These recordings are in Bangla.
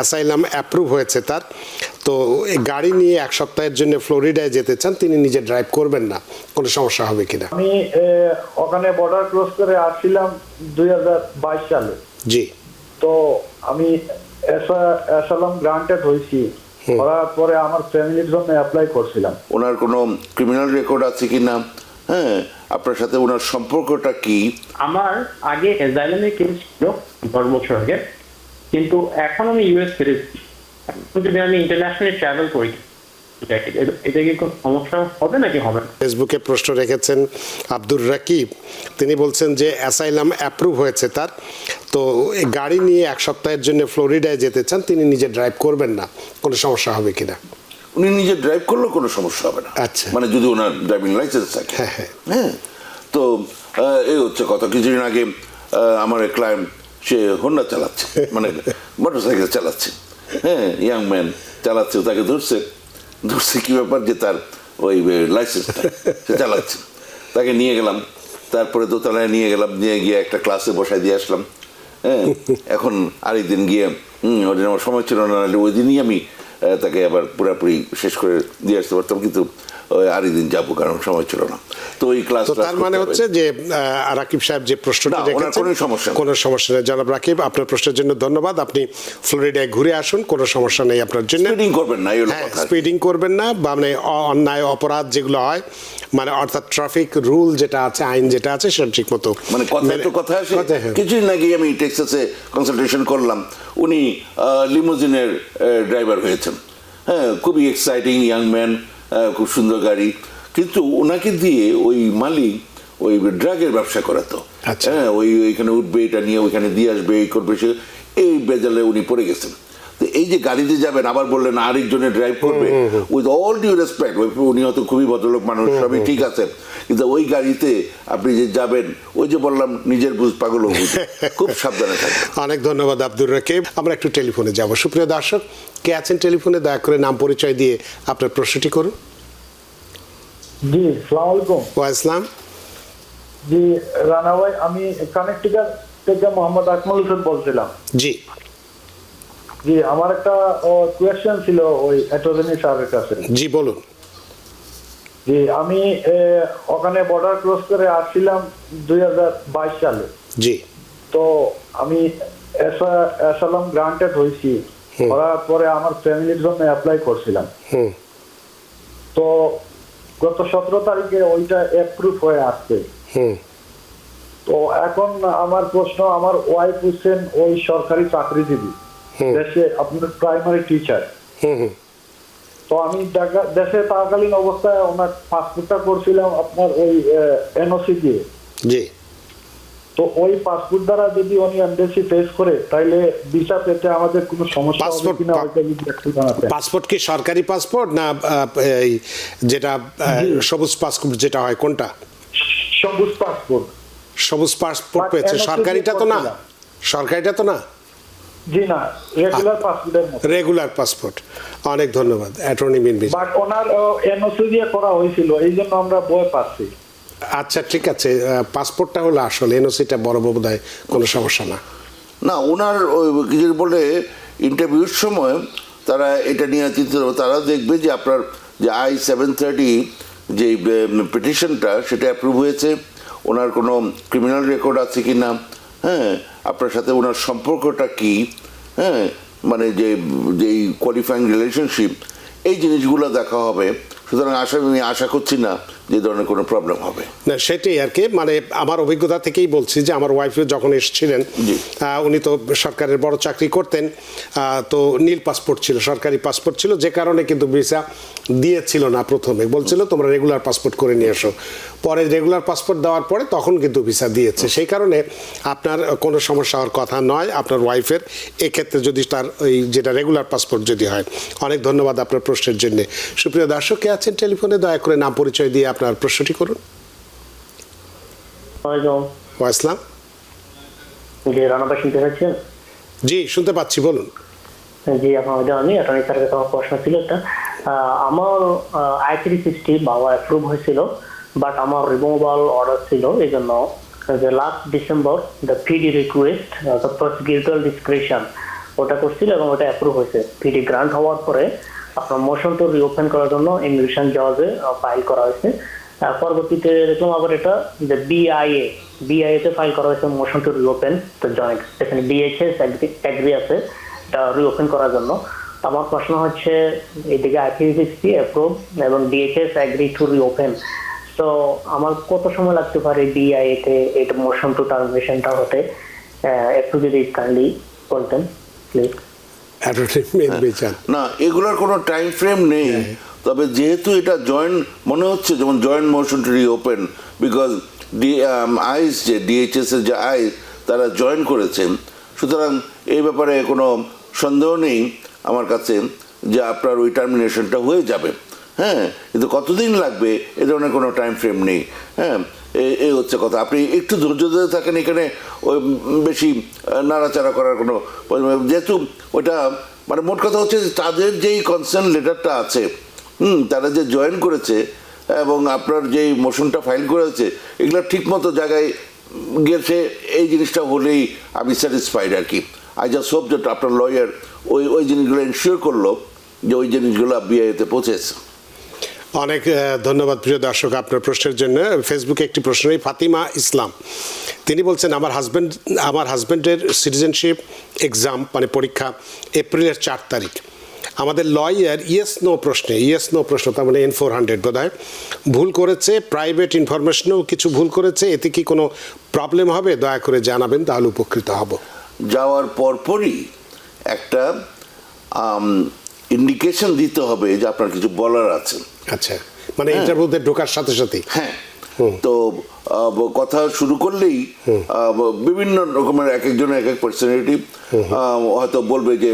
অ্যাসাইলাম অ্যাপ্রুভ হয়েছে তার তো এই গাড়ি নিয়ে এক সপ্তাহের জন্য ফ্লোরিডায় যেতে চান তিনি নিজে ড্রাইভ করবেন না কোনো সমস্যা হবে কিনা? আমি ওখানে বর্ডার ক্রস করে আসছিলাম দুই সালে। জি। তো আমি অ্যাসালাম গ্রান্টেড হয়েছি। করার পরে আমার ফ্যামিলির জন্য অ্যাপ্লাই করছিলাম। ওনার কোনো ক্রিমিনাল রেকর্ড আছে কি না হ্যাঁ আপনার সাথে ওনার সম্পর্কটা কি? আমার আগে অ্যাজাইলামের কেস ছিল দশ বছর আগে। কিন্তু এখন আমি ইউএস ফিরেছি এখন যদি আমি ইন্টারন্যাশনালি ট্রাভেল করি এটা কি কোনো সমস্যা হবে নাকি হবে ফেসবুকে প্রশ্ন রেখেছেন আব্দুর রাকিব। তিনি বলছেন যে অ্যাসাইলাম অ্যাপ্রুভ হয়েছে তার। তো এই গাড়ি নিয়ে এক সপ্তাহের জন্য ফ্লোরিডায় যেতে চান তিনি নিজে ড্রাইভ করবেন না। কোনো সমস্যা হবে কিনা? উনি নিজে ড্রাইভ করলেও কোনো সমস্যা হবে না। আচ্ছা। মানে যদি ওনার ড্রাইভিং লাইসেন্স থাকে। হ্যাঁ, হ্যাঁ। হ্যাঁ তো এই হচ্ছে কথা। কিছুদিন আগে আমার ক্লায়েন্ট সে হোন্ডা চালাচ্ছে মানে মোটর সাইকেল চালাচ্ছে। হ্যাঁ ইয়াং ম্যান চালাচ্ছে, তাকে ধরছে। ধরছে কি ব্যাপার যে তার ওই লাইসেন্সটা সে চালাচ্ছে। তাকে নিয়ে গেলাম, তারপরে দোতলায় নিয়ে গেলাম, নিয়ে গিয়ে একটা ক্লাসে বসাই দিয়ে আসলাম। হ্যাঁ এখন আরেকদিন গিয়ে, হুম, ওই দিন আমার সময় ছিল না ওই দিনই আমি তাকে আবার পুরোপুরি শেষ করে দিয়ে আসতে পারতাম। কিন্তু ওই আরেকদিন যাব কারণ সময় ছিল না। তো ওই ক্লাস তার মানে হচ্ছে যে রাকিব সাহেব যে প্রশ্নটি কোনো সমস্যা। কোনো সমস্যা নেই। জনাব রাকিব আপনার প্রশ্নের জন্য ধন্যবাদ। আপনি ফ্লোরিডায় ঘুরে আসুন কোনো সমস্যা নেই আপনার জন্য। স্পিডিং করবেন না এই হ্যাঁ স্পিডিং করবেন না বা মানে অন্যায় অপরাধ যেগুলো হয় মানে অর্থাৎ ট্রাফিক রুল যেটা আছে আইন যেটা আছে সেটা ঠিক মতো মানে কথা তো কথা কথায়, হ্যাঁ। কিছুদিন আগে আমি টেক্সাসে কনসালটেশন করলাম। উনি লিমোজিনের ড্রাইভার হয়েছেন। হ্যাঁ খুবই এক্সাইটিং ইয়াং ম্যান খুব সুন্দর গাড়ি। কিন্তু ওনাকে দিয়ে ওই মালিক ওই ড্রাগের ব্যবসা করাতো। আচ্ছা। হ্যাঁ ওই ওইখানে উঠবে এটা নিয়ে ওইখানে দিয়ে আসবে এই করবে সে এই বেজালে উনি পড়ে গেছেন। তো এই যে গাড়িতে যাবেন আবার বললেন আরেকজনে ড্রাইভ করবে। উইথ অল ডিউ রেসপেক্ট উনি হয়তো খুবই ভদ্রলোক মানুষ সবই ঠিক আছে। কিন্তু ওই গাড়িতে আপনি যে যাবেন ওই যে বললাম নিজের বুঝ পাগল খুব সাবধানে থাকবেন। অনেক ধন্যবাদ আব্দুর রাকিব। আমরা একটু টেলিফোনে যাব। সুপ্রিয় দর্শক কে আছেন টেলিফোনে দয়া করে নাম পরিচয় দিয়ে আপনার প্রশ্নটি করুন। জি সালাম আলাইকুম। জি রানা ভাই আমি কানেক্টিকার থেকে মোহাম্মদ আকমল হোসেন বলছিলাম। জি। জি আমার একটা কোয়েশ্চেন ছিল ওই অ্যাটর্নি স্যারের কাছে। জি বলুন। জি আমি ওখানে বর্ডার ক্রস করে আসছিলাম দুই হাজার বাইশ সালে। জি। তো আমি অ্যাসালাম গ্রান্টেড হয়েছি। করার পরে আমার ফ্যামিলির জন্য অ্যাপ্লাই করছিলাম। তো গত সতেরো তারিখে ওইটা অ্যাপ্রুভ হয়ে আসছে। তো এখন আমার প্রশ্ন আমার ওয়াইফ হচ্ছেন ওই সরকারি চাকরিজীবী। দেশে আপনার প্রাইমারি টিচার তো আমি ঢাকা- দেশে থাকাকালীন অবস্থায় ওনার পাসপোর্টটা করছিলাম আপনার ওই এনওসি দিয়ে জি। তো ওই পাসপোর্ট দ্বারা যদি উনি এমবেসি ফেস করে তাইলে ভিসা পেতে আমাদের কোনো সমস্যা হবে কিনা ওইটা যদি একটু জানাতেন পাসপোর্ট কি সরকারি পাসপোর্ট না এই যেটা সবুজ পাসপোর্ট যেটা হয় কোনটা? সবুজ পাসপোর্ট সবুজ পাসপোর্ট পেয়েছে। সরকারিটা তো না। সরকারিটা তো না? জি না রেগুলার পাসপোর্টের রেগুলার পাসপোর্ট অনেক ধন্যবাদ অ্যাটর্নি বিজ বাট ওনার এনওসি দিয়ে করা হয়েছিল এই জন্য আমরা বই পাচ্ছি। আচ্ছা ঠিক আছে পাসপোর্টটা হলো আসলে এনওসিটা বড় বোধ হয় কোনো সমস্যা না। না ওনার ওই বলে ইন্টারভিউর সময় তারা এটা নিয়ে চিন্তা করবে, তারা দেখবে যে আপনার যে আই সেভেন থার্টি যে পিটিশনটা সেটা অ্যাপ্রুভ হয়েছে ওনার কোনো ক্রিমিনাল রেকর্ড আছে কি না হ্যাঁ আপনার সাথে ওনার সম্পর্কটা কি হ্যাঁ মানে যে যেই কোয়ালিফাইং রিলেশনশিপ এই জিনিসগুলো দেখা হবে। সুতরাং আশা আমি আশা করছি না যে ধরনের কোনো প্রবলেম হবে। না সেটাই আর কি। মানে আমার অভিজ্ঞতা থেকেই বলছি যে আমার ওয়াইফও যখন এসেছিলেন উনি তো সরকারের বড় চাকরি করতেন তো নীল পাসপোর্ট ছিল সরকারি পাসপোর্ট ছিল যে কারণে কিন্তু ভিসা দিয়েছিল না প্রথমে। বলছিল তোমরা রেগুলার পাসপোর্ট করে নিয়ে এসো। পরে রেগুলার পাসপোর্ট দেওয়ার পরে তখন কিন্তু ভিসা দিয়েছে। সেই কারণে আপনার কোনো সমস্যা হওয়ার কথা নয় আপনার ওয়াইফের এক্ষেত্রে যদি তার ওই যেটা রেগুলার পাসপোর্ট যদি হয়। অনেক ধন্যবাদ আপনার প্রশ্নের জন্য। সুপ্রিয় দর্শক কে আছেন টেলিফোনে? দয়া করে নাম পরিচয় দিয়ে আপনার প্রশ্নটি করুন। ওয়ালাইকুম। ওয়া ইসলাম জি শুনতে পাচ্ছেন? জি শুনতে পাচ্ছি বলুন। জি আপনাদের আমি অ্যাটর্নি স্যারের কাছে আমার প্রশ্ন ছিল একটা। আমার আই থ্রি সিক্সটি বাবা অ্যাপ্রুভ হয়েছিল বাট আমার রিমুভাল অর্ডার ছিল এই জন্য যে last December the PD request the prosecutor description ওটা করছিল এবং ওটা অ্যাপ্রুভ হয়েছে। পিডি গ্রান্ট হওয়ার পরে আপনার মোশন তো রিওপেন করার জন্য ইমিগ্রেশন জজে ফাইল করা হয়েছে। পরবর্তীতে দেখলাম আবার এটা যে বিআইএ বিআইএ তে ফাইল করা হয়েছে মোশন টু রিওপেন তো জয়েন্ট সেখানে ডিএইচএস অ্যাগ্রি আছে, এটা রিওপেন করার জন্য। আমার প্রশ্ন হচ্ছে, এদিকে আইপিসি অ্যাপ্রুভ এবং ডিএইচএস অ্যাগ্রি টু রিওপেন তো আমার কত সময় লাগতে পারে ডিআইএ তে এটা মোশন টু টার্মিনেশনটা হতে একটু যদি কাইন্ডলি বলতেন প্লিজ না এগুলোর কোনো টাইম ফ্রেম নেই। তবে যেহেতু এটা জয়েন্ট মনে হচ্ছে যেমন joint motion to reopen because the ICE যে ডিএইচএস এর যে আইস তারা জয়েন করেছেন সুতরাং এই ব্যাপারে কোনো সন্দেহ নেই আমার কাছে যে আপনার ওই টার্মিনেশনটা হয়ে যাবে। হ্যাঁ কিন্তু কতদিন লাগবে? এ ধরনের কোনো টাইম ফ্রেম নেই। হ্যাঁ এ- হচ্ছে কথা। আপনি একটু ধৈর্য ধরে থাকেন এখানে, ওই, বেশি নাড়াচাড়া করার কোনো যেহেতু ওটা মানে মোট কথা হচ্ছে যে তাদের যেই কনসার্ন লেটারটা আছে, হুম, তারা যে জয়েন করেছে এবং আপনার যেই মোশনটা ফাইল করেছে, এগুলো ঠিকমতো জায়গায় গেছে, এই জিনিসটা হলেই আমি স্যাটিসফাইড আর কি। আই জাস্ট হোপ যে আপনার লয়ার ওই ওই জিনিসগুলো ইনশিওর করল যে ওই জিনিসগুলো বিআইতে পৌঁছেছে। অনেক ধন্যবাদ প্রিয় দর্শক আপনার প্রশ্নের জন্য। ফেসবুকে একটি প্রশ্ন ফাতিমা ইসলাম। তিনি বলছেন, আমার হাজব্যান্ড আমার হাজব্যান্ডের সিটিজেনশিপ এক্সাম মানে পরীক্ষা, এপ্রিলের চার তারিখ। আমাদের লয়ার ইয়েস নো প্রশ্নে ইয়েস নো প্রশ্ন, তার মানে এন ফোর হান্ড্রেড বোধ হয় ভুল করেছে প্রাইভেট ইনফরমেশনেও কিছু ভুল করেছে, এতে কি কোনো প্রবলেম হবে? দয়া করে জানাবেন, তাহলে উপকৃত হব। যাওয়ার পরপরই একটা ইন্ডিকেশন দিতে হবে যে আপনার কিছু বলার আছে। আচ্ছা মানে ইন্টারভিউতে ঢোকার সাথে সাথেই হ্যাঁ। তো কথা শুরু করলেই বিভিন্ন রকমের এক একজনের এক এক পার্সোনালিটি হয়তো বলবে যে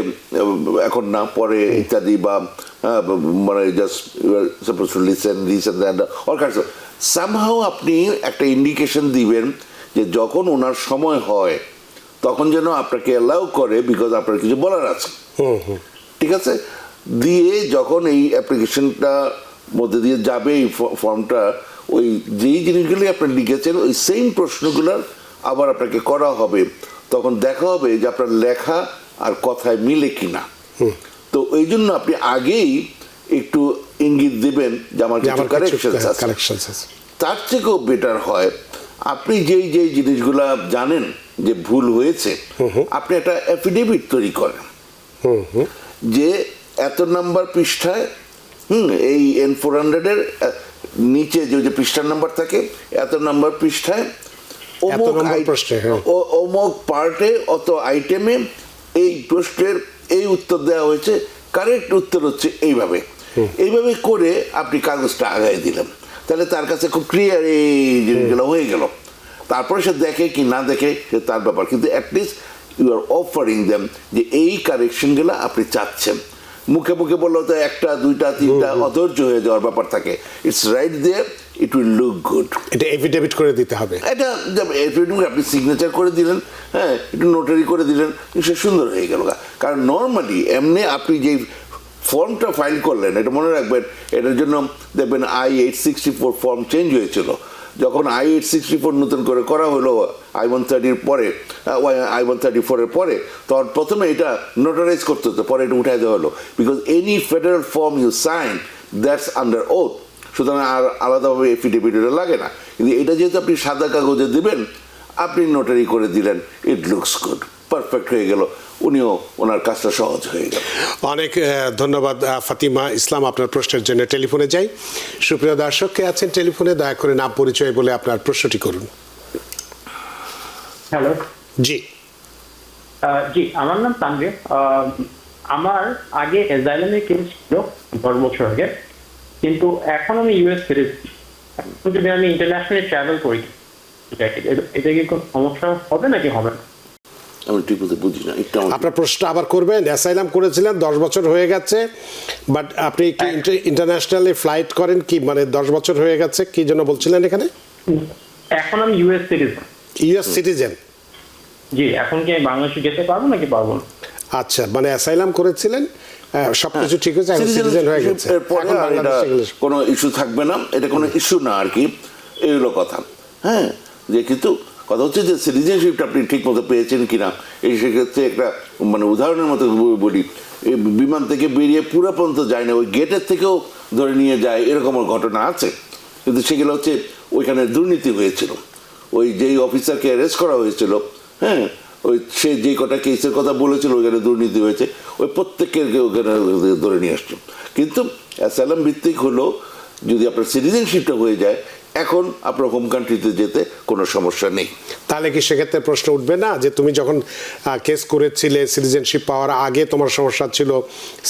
এখন না পরে ইত্যাদি বা মানে just suppose to listen this and all kinds somehow আপনি একটা ইন্ডিকেশন দিবেন যে যখন ওনার সময় হয় তখন যেন আপনাকে অ্যালাউ করে বিকজ আপনার কিছু বলার আছে। ঠিক আছে? দিয়ে যখন এই অ্যাপ্লিকেশনটা মধ্যে দিয়ে যাবে এই ফর্মটা ওই যেই জিনিসগুলি আপনি লিখেছেন ওই সেম প্রশ্নগুলোর আবার আপনাকে করা হবে। তখন দেখা হবে যে আপনার লেখা আর কথায় মিলে কিনা। তো এই জন্য আপনি আগেই একটু ইঙ্গিত দেবেন যে আমার কিছু কারেকশন আছে। তার থেকেও বেটার হয় আপনি যেই যেই জিনিসগুলা জানেন যে ভুল হয়েছে আপনি একটা অ্যাফিডেভিট তৈরি করেন। যে এত নাম্বার পৃষ্ঠায় হুম এই এন ফোর হান্ড্রেডের নিচে যে যে পৃষ্ঠার নাম্বার থাকে এত নাম্বার পৃষ্ঠায় হ্যাঁ। ও- অমুক পার্টে অত আইটেমে এই প্রশ্নের এই উত্তর দেওয়া হয়েছে কারেক্ট উত্তর হচ্ছে এইভাবে। এইভাবে করে আপনি কাগজটা আগায় দিলেন। তাহলে তার কাছে খুব ক্লিয়ার এই জিনিসগুলো হয়ে গেল। তারপরে সে দেখে কি না দেখে সে তার ব্যাপার। কিন্তু at least you are offering them যে এই কারেকশনগুলো আপনি চাচ্ছেন। মুখে মুখে বললেও তো একটা দুইটা তিনটা অধৈর্য হয়ে যাওয়ার ব্যাপার থাকে। It's right there it will look good এটা এফিডেভিট করে দিতে হবে। এটা এফিডেভিট আপনি সিগনেচার করে দিলেন হ্যাঁ একটু নোটারি করে দিলেন সে সুন্দর হয়ে গেল কারণ নর্মালি এমনি আপনি যেই ফর্মটা ফাইল করলেন এটা মনে রাখবেন এটার জন্য দেখবেন I eight sixty four form change হয়েছিল। যখন আই এইট সিক্সটি ফোর নতুন করে করা হলো, আই ওয়ান থার্টির পরে আই ওয়ান থার্টি ফোরের পরে, তখন প্রথমে এটা নোটারাইজ করতে হতো, পরে এটা উঠাই দেওয়া হলো। Because any federal form you sign that's under oath সুতরাং আর আলাদাভাবে এফিডেভিট এটা লাগে না। কিন্তু এটা যেহেতু আপনি সাদা কাগজে দিবেন, আপনি নোটারি করে দিলেন ইট লুকস গুড পারফেক্ট হয়ে গেল। উনিও ওনার কাজটা সহজ হয়ে গেল। অনেক ধন্যবাদ ফাতিমা ইসলাম আপনার প্রশ্নের জন্য টেলিফোনে যাই। সুপ্রিয় দর্শক কে আছেন টেলিফোনে? দয়া করে নাম পরিচয় বলে আপনার প্রশ্নটি করুন। হ্যালো। জি। জি আমার নাম তানভীর। আহ, আমার আগে এজাইলামের কেস ছিল দশ বছর আগে কিন্তু এখন আমি ইউএস ফিরেছি যদি আমি ইন্টারন্যাশনালি ট্রাভেল করি এটা- এটা কি কোনো সমস্যা হবে নাকি? হবে না। আমি ঠিক বুঝি না একটু আপনার প্রশ্নটা আবার করবেন অ্যাসাইলাম করেছিলেন দশ বছর হয়ে গেছে বাট আপনি কি ইন্টারন্যাশনালি ফ্লাইট করেন কি মানে দশ বছর হয়ে গেছে কি জন্য বলছিলেন এখানে? এখন আমি ইউএস সিটিজেন ইউএস সিটিজেন জি এখন কি আমি বাংলাদেশে যেতে পারব নাকি পারব না? আচ্ছা মানে অ্যাসাইলাম করেছিলেন সবকিছু ঠিক হয়েছে এখন সিটিজেন হয়ে গেছে। কোনো ইস্যু থাকবে না এটা কোনো ইস্যু না আর কি এই হলো কথা। হ্যাঁ যে কিন্তু কথা হচ্ছে যে সিটিজেনশিপটা আপনি ঠিক মতো পেয়েছেন কিনা? এই সেক্ষেত্রে একটা মানে উদাহরণের মতো বলি। বিমান থেকে বেরিয়ে পুরো পর্যন্ত যায় না, ওই গেটের থেকেও ধরে নিয়ে যায়, এরকম ঘটনা আছে। কিন্তু সেগুলো হচ্ছে ওইখানে দুর্নীতি হয়েছিল। ওই যেই অফিসারকে অ্যারেস্ট করা হয়েছিল হ্যাঁ ওই সে যে কটা কেসের কথা বলেছিল, ওইখানে দুর্নীতি হয়েছে, ওই প্রত্যেককে ওখানে ধরে নিয়ে আসছে কিন্তু অ্যাসালাম ভিত্তিক হলো, যদি আপনার সিটিজেনশিপটা হয়ে যায় এখন আপনার হোম কান্ট্রিতে যেতে কোনো সমস্যা নেই। তাহলে কি সেক্ষেত্রে প্রশ্ন উঠবে না যে তুমি যখন কেস করেছিলে সিটিজেনশিপ পাওয়ার আগে তোমার সমস্যা ছিল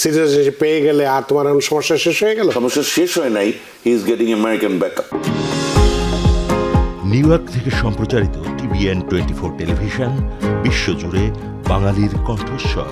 সিটিজেনশিপ পেয়ে গেলে আর তোমার এখন সমস্যা শেষ হয়ে গেল? সমস্যা শেষ হয় নাই he is getting American backup New York থেকে সম্প্রচারিত টিভিএন টোয়েন্টি ফোর টেলিভিশন বিশ্বজুড়ে বাঙালির কণ্ঠস্বর।